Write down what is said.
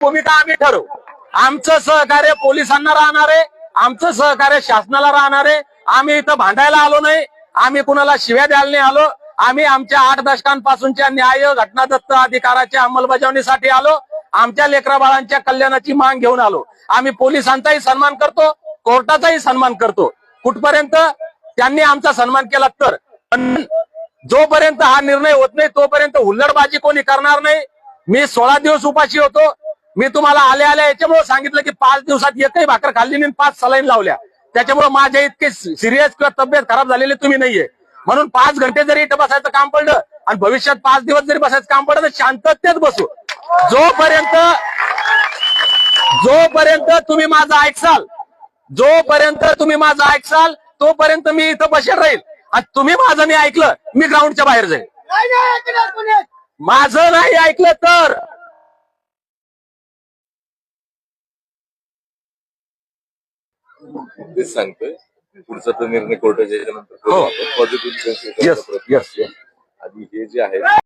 भूमिका आम्ही ठरवू. आमचं सहकार्य पोलिसांना राहणार आहे आमचं सहकार्य शासनाला राहणार आहे. आम्ही इथं भांडायला आलो नाही आम्ही कुणाला शिव्या द्यायला नाही आलो. आम्ही आमच्या आठ दशकांपासूनच्या न्याय घटनादत्त अधिकाराच्या अंमलबजावणीसाठी आलो. आमच्या लेकरा बाळांच्या कल्याणाची मांग घेऊन आलो. आम्ही पोलिसांचाही सन्मान करतो कोर्टाचाही सन्मान करतो. कुठपर्यंत? त्यांनी आमचा सन्मान केला तर. पण जोपर्यंत हा निर्णय होत नाही तोपर्यंत हुल्लडबाजी कोणी करणार नाही. मी सोळा दिवस उपाशी होतो. मी तुम्हाला आल्या आल्या याच्यामुळे सांगितलं की पाच दिवसात एकही भाकर खाल्ली नाही आणि पाच सलाईन लावल्या. त्याच्यामुळे माझ्या इतके सिरियस किंवा तब्येत खराब झालेले तुम्ही नाहीये. म्हणून पाच घंटे जरी इथं बसायचं काम पडलं आणि भविष्यात पाच दिवस जरी बसायचं काम पडलं तर शांततेत बसू. जोपर्यंत जोपर्यंत तुम्ही माझं ऐकसाल जोपर्यंत तुम्ही माझं ऐकसाल तोपर्यंत मी इथं बसेल राहील. आणि तुम्ही माझं नाही ऐकलं मी ग्राउंडच्या बाहेर जाईल. माझं नाही ऐकलं तर तेच सांगतोय. पुढचा तो निर्णय कोर्टाच्या याच्यानंतर हो. पॉझिटिव्ह येस येस येस आणि हे जे आहे